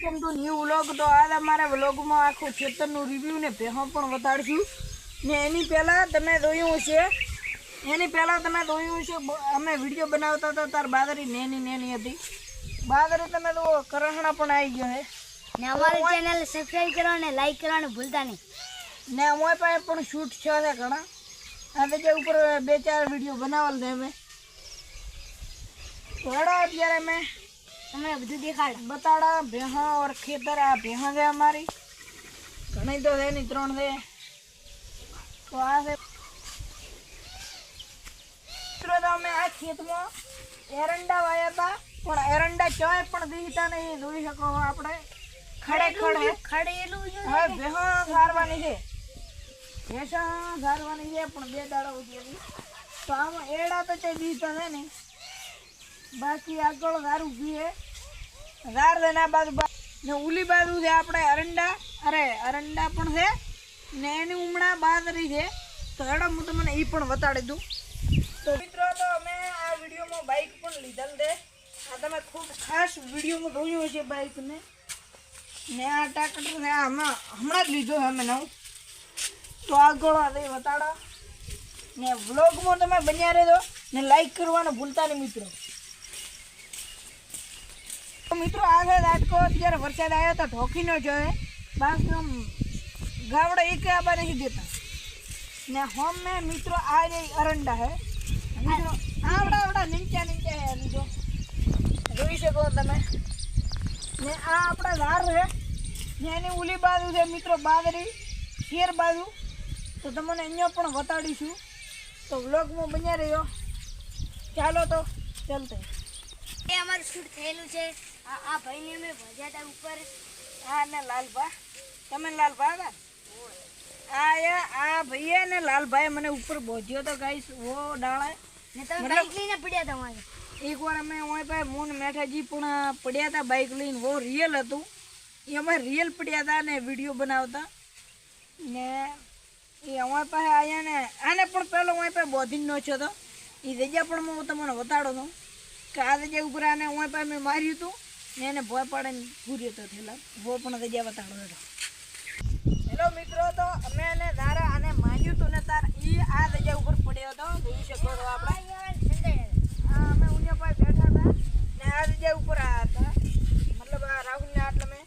Welcome to new vlog તો આજ અમારા વ્લોગમાં આખું ખેતરનું રિવ્યુ ને ભેહો પણ બતાડશું ને એની પહેલાં તમે જોયું હશે એની પહેલાં તમે જોયું હશે અમે વીડિયો બનાવતા હતા તાર બાદરી નેની નેની હતી. બાદરી તમે તો કરહણા પણ આવી ગયો છે ને અમારી ચેનલ સબસ્ક્રાઈબ કરો ને લાઈક કરવાનું ભૂલતા નહીં. ને અમારી પાસે પણ શૂટ છે છે ઘણા. આ જે ઉપર બે ચાર વીડિયો બનાવેલ છે અમે. હેડો અત્યારે અમે તમને બધું દેખાડ. બતાડા ભેહા ઓર ખેતર આ ભેહા છે અમારી. ઘણી તો છે નહીં ત્રણ છે. તો આ છે. મિત્રો તો અમે આ ખેતમાં એરંડા વાયા હતા પણ એરંડા ચોય પણ દીધા નહીં જોઈ શકો આપણે. ખડે ખડે ખડેલું હવે ભેહા સારવાની છે. ભેસા સારવાની છે પણ બે દાડા ઉધી તો આમાં એડા તો તે દીધા છે ને. બાકી આગળ પીએ. ઝાર છે ને આ બાજુ ને ઉલી બાજુ છે આપણે અરંડા. અરે, અરંડા પણ છે. ને એની ઉમણા બાદરી છે. તો હેડો, હું તમને એ પણ બતાડી દઉં. તો મિત્રો, તો અમે આ વિડીયોમાં બાઇક પણ લીધેલ છે. આ તમે ખૂબ ખાસ વિડીયોમાં જોયું હશે બાઇકને ને. આ ટ્રેક્ટર ને આ હમણાં જ લીધો અમે નવું. તો આગળ આ બતાડો ને વ્લોગમાં તમે બન્યા રહેજો. ને લાઈક કરવાનું ભૂલતા નહીં, મિત્રો. મિત્રો, આગળ રાજકો અત્યારે વરસાદ આવ્યો તો ઢોકી ન જોયે બાસ આમ ગાવડો એક આબા નથી દેતા. ને હોમ મેં મિત્રો, આ જે અરંડા હે. મિત્રો, આવડા આવડા નીચા નીચા હે, મિત્રો. જોઈ શકો તમે. ને આ આપણા ઝાર છે ને એની ઉલી બાજુ છે મિત્રો બાદરી શેર બાજુ. તો તમને અહીંયા પણ બતાડીશું. તો વ્લોગમાં બન્યા રહ્યો ચાલો તો ચાલતે એ અમારું શૂટ થયેલું છે. આ આ ભાઈને અમે ભજ્યા હતા ઉપર. હા ને લાલભા. તમે લાલભા હતા? આ આ ભાઈએ ને લાલભાઈ મને ઉપર બોધ્યો તો ગાઈસ વો ડાળે. ને તમે બાઈક લઈને પડ્યા હતા અમારે? એક અમે ઓય પાસે મૂન મેઠાજી પણ પડ્યા હતા બાઇક લઈને. વો રિયલ હતું. એ અમે રિયલ પડ્યા હતા ને વીડિયો બનાવતા. ને એ અમારી પાસે આયા ને આને પણ પહેલો અમારી પાસે બોધી નો છો તો. એ જગ્યા પણ હું તમને બતાડો તો કે આ જગ્યા ઓય પાસે મેં માર્યું હતું ને એને ભોય પાડીને પૂર્યો હતો થેલા. ભો પણ રજા બતાડો હતો. હેલો મિત્રો તો અમે એને ધારા આને માર્યું હતું ને તાર એ આ રજા ઉપર પડ્યો હતો. જોઈ શકો છો આપણે. આ અમે ઉન્યા પાસે બેઠા હતા ને આ રજા ઉપર આ હતા. મતલબ આ રાહુલને આટલે મેં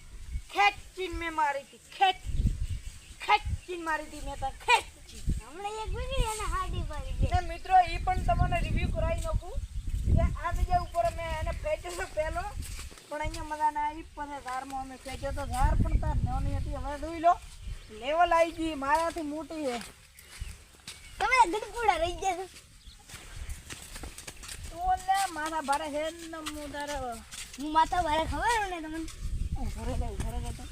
ખેંચીને મેં મારી હતી ખેંચ. ખેંચીને મારી હતી મેં તાર ખેંચી હમણાં એક બીજી એને હાડી મારી મિત્રો એ પણ તમને રિવ્યુ કરાવી નાખું. આ જગ્યા ઉપર અમે એને ફેંચ્યો તો પહેલો. પણ અહીંયા મજા ના આવી પછી ધારમાં અમે ફેંચ્યો તો ધાર પણ તાર નાની હતી. હવે જોઈ લો લેવલ આવી ગઈ મારાથી મોટી છે. તમે ગડપુડા રહી ગયા તું લે મારા ભારે છે ને હું તારે હું માથા ભારે ખબર ને તમને? હું ઘરે ગઈ ઘરે ગઈ તો.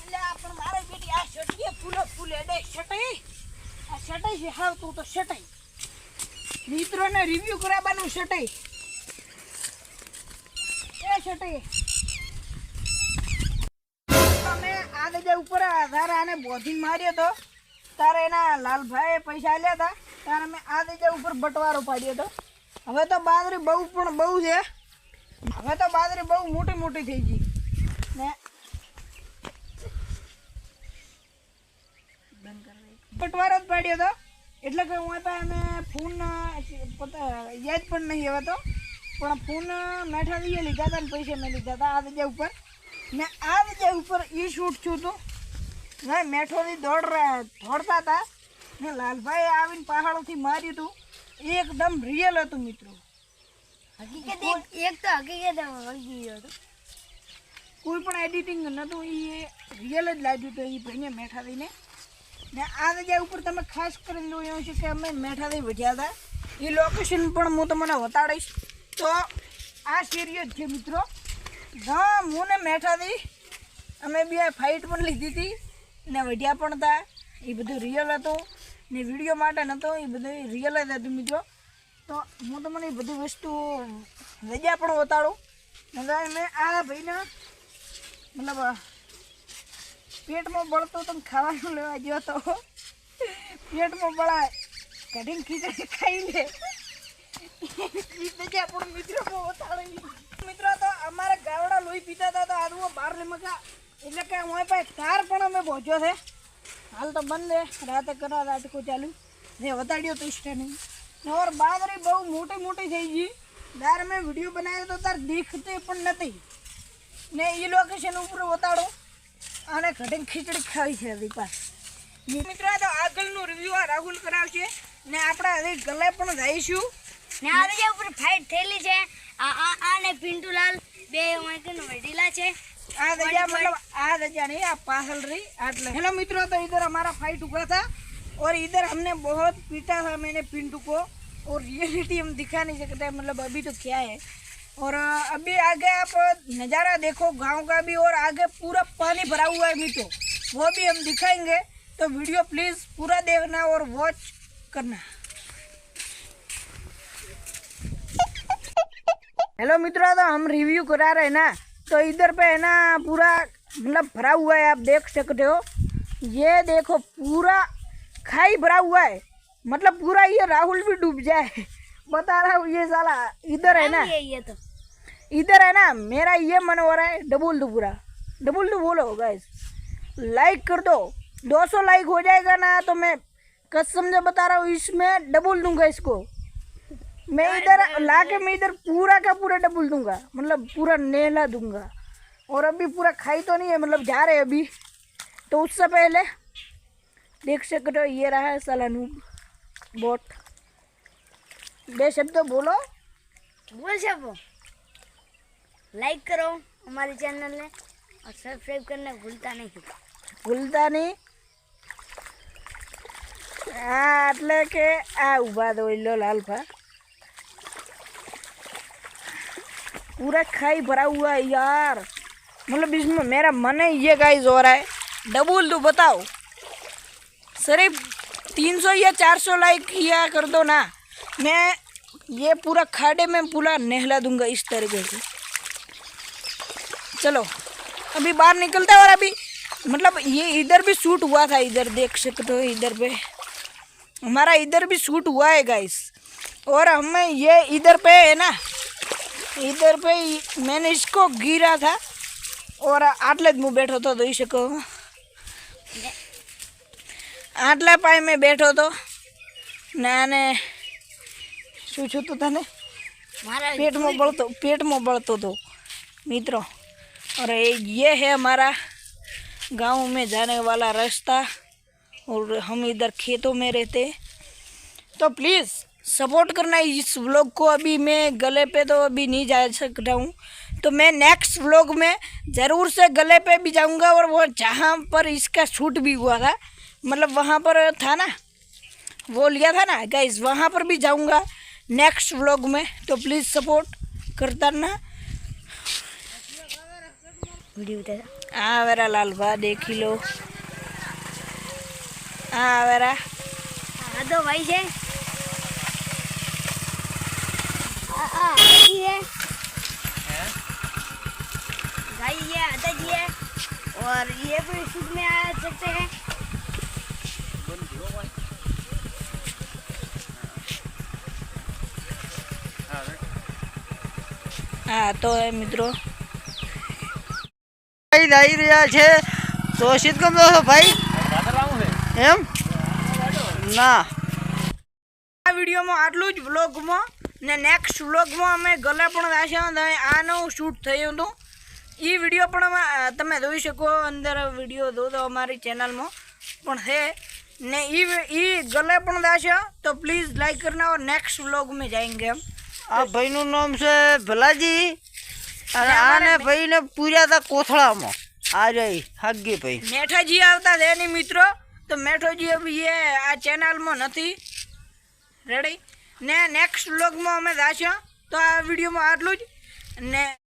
એટલે આ પણ મારે બેટી આ શટીએ ફૂલે ફૂલે દે શટાઈ આ શટાઈ છે હાલ તું તો શટાઈ મિત્રોને રિવ્યુ કરાવવાનું શટાઈ એ શટાઈ તમે આ જગ્યા ઉપર આ તારે આને બોધી માર્યો તો, તારે એના લાલભાઈએ પૈસા આલ્યા હતા, ત્યારે મેં આ જગ્યા ઉપર બટવારો પાડ્યો હતો. હવે તો બાદરી બહુ પણ બહુ છે. હવે તો બાદરી બહુ મોટી મોટી થઈ ગઈ. ને બટવારો જ પાડ્યો હતો એટલે કે હું હતા અમે ફોન પોતા યાદ પણ નહીં હવે તો. પણ ફોન મેઠા લઈએ લીધા હતા ને પૈસા મેં લીધા હતા આ જગ્યા ઉપર. ને આ જગ્યા ઉપર એ શૂટ છું તું. ના મેઠોથી દોડ દોડતા હતા ને લાલભાઈ આવીને પહાડોથી માર્યું હતું એ એકદમ રિયલ હતું મિત્રો. હકીકત એક તો હકીકત ગયો હતો. કોઈ પણ એડિટિંગ નહોતું એ રિયલ જ લાગ્યું હતું એ ભાઈને મેઠાદીને ને આ જગ્યા ઉપર તમે ખાસ કરીને જોયું છે કે અમે મેઠાથી વધ્યા હતા. એ લોકેશન પણ હું તમને બતાડીશ. તો આ સિરિયસ છે મિત્રો. હા, હું ને મેઠાથી અમે બે ફાઇટ પણ લીધી હતી ને વઢ્યા પણ હતા. એ બધું રિયલ હતું ને વીડિયો માટે નહોતો એ બધું રિયલ જ હતું મિત્રો. તો હું તમને એ બધી વસ્તુ રજા પણ બતાડું. નકર મેં આ ભાઈના મતલબ પેટમાં બળતો તો ખાવાનું લેવા ગયો તો. પેટમાં બળાય. કઢીને ખીચડી ખાઈ લે. એ જગ્યા પણ મિત્રો મિત્રો, તો અમારા ગાવડા લોહી મારી મગા એટલે કે હું પાસે કાર પણ અમે પહોંચ્યો છે. હાલ તો બંધ છે. રાતે કરા રાટકો ચાલુ. જે વતાડ્યો તો સ્ટેન્ડિંગ ઓર બાદરી બહુ મોટી મોટી થઈ ગઈ. તાર મેં વીડિયો બનાવ્યો તો તાર દેખતે પણ નથી. ને એ લોકેશન ઉપર વતાડો. અને ઘટીને ખીચડી ખાવી છે દીપા મિત્રો આ તો આગળનું રિવ્યુ આ રાહુલ કરાવશે ને આપણે હવે ગલે પણ જઈશું ને આ રજા ઉપર ફાઇટ થયેલી છે આ આ આ ને પિન્ટુલાલ બે વાંકન વડીલા છે આ दरिया मतलब आ दरिया नहीं आप पासल रही आटले हेलो मित्रों तो इधर हमारा फाइट हुआ था और इधर हमने बहुत पीटा था मैंने पिंटू को और रियलिटी हम दिखा नहीं सकते मतलब अभी तो क्या है और अभी आगे आप नज़ारा देखो गाँव का भी और आगे पूरा पानी भरा हुआ है मित्रों वो भी हम दिखाएँगे। तो वीडियो प्लीज़ पूरा देखना और वॉच करना। हेलो मित्रों तो हम रिव्यू करा रहे हैं ना? तो इधर पे है ना पूरा मतलब भरा हुआ है आप देख सकते हो। ये देखो पूरा खाई भरा हुआ है। मतलब पूरा ये राहुल भी डूब जाए। बता रहा हूँ ये साला इधर है ना? ये ये तो। इधर है ना मेरा ये मन हो रहा है डबुल दुबरा डबुल डुबोल होगा लाइक कर दो। 200 लाइक हो जाएगा ना तो मैं कसम से बता रहा हूँ इसमें डबुल दूँगा इसको। मैं इधर ला के मैं इधर पूरा का पूरा डबुल दूँगा। मतलब पूरा नेला दूँगा। और अभी पूरा खाई तो नहीं है मतलब जा रहे अभी। तो उससे पहले देख सकते हो ये रहा है सलानू बोट बे शब्द बोलो। बोल सब लाइक करो हमारे चैनल ने और सब्सक्राइब करना भूलता नहीं ભૂલતા નહીં આ એટલે કે આ ઊભા તો લો લાલફા पूरा खाई भरा हुआ है यार मतलब इसमें मेरा मन है ये गाइस हो रहा है डबल तो बताओ सिर्फ तीन सौ या चार सौ लाइक किया कर दो ना मैं ये पूरा खाड़े में पूरा नहला दूंगा इस तरीके से चलो अभी बाहर निकलता है और अभी मतलब ये इधर भी शूट हुआ था इधर देख सकते हो इधर पे हमारा इधर भी शूट हुआ है गाइस और हमें ये इधर पे है ना इधर पे ही- मैंने इसको गिरा था और આટલે જ હું બેઠો હતો જોઈ શકો આટલા પાય મેં બેઠો હતો ને આને શું છું તું તને हमारा पेट में बढ़तो पेट में बढ़तो तो मित्रों और ये- है हमारा गाँव में जाने वाला रास्ता और हम इधर खेतों में रहते तो प्लीज़ सपोर्ट करना इस व्लॉग को। अभी मैं गले पे तो अभी नहीं जा सकता हूँ। तो मैं नेक्स्ट व्लॉग में ज़रूर से गले पे भी जाऊँगा और वो जहाँ पर इसका शूट भी हुआ था मतलब वहाँ पर था ना, वो लिया था ना गाइज़ वहाँ पर भी जाऊँगा नेक्स्ट व्लॉग में। तो प्लीज़ सपोर्ट करता ना वीडियो बता आ वेरा लाल भा देखी लो आ वेरा हाँ तो भाई से आ आ ये है भाई ये आता जी है और ये भी शूट में आ सकते हैं હા તો એ મિત્રો ભાઈ આવી રહ્યા છે. તો શીત ગમતો છો ભાઈ? એમ? ના. આ વિડીયોમાં આટલું જ વ્લોગમાં ને નેક્સ્ટ વ્લોગમાં અમે ગલા પણ રાખ્યા આનું શૂટ થયું હતું. એ વીડિયો પણ તમે જોઈ શકો અંદર વીડિયો દો અમારી ચેનલમાં પણ છે. ને એ ગલે પણ રાખ્યા તો પ્લીઝ લાઈક કરીને નેક્સ્ટ વ્લોગ મેં જાય જાયંગે આ ભાઈનું નામ છે ભલાજી. અને આને ભાઈને પૂર્યા હતા કોથળામાં. આ જઈ હાગી ભાઈ. મેઠાજી આવતા છે એની મિત્રો. તો મેઠોજી બી એ આ ચેનલમાં નથી. રેડી ને નેક્સ્ટ વ્લોગમાં અમે જાશું. તો આ વિડીયોમાં આટલું જ. ને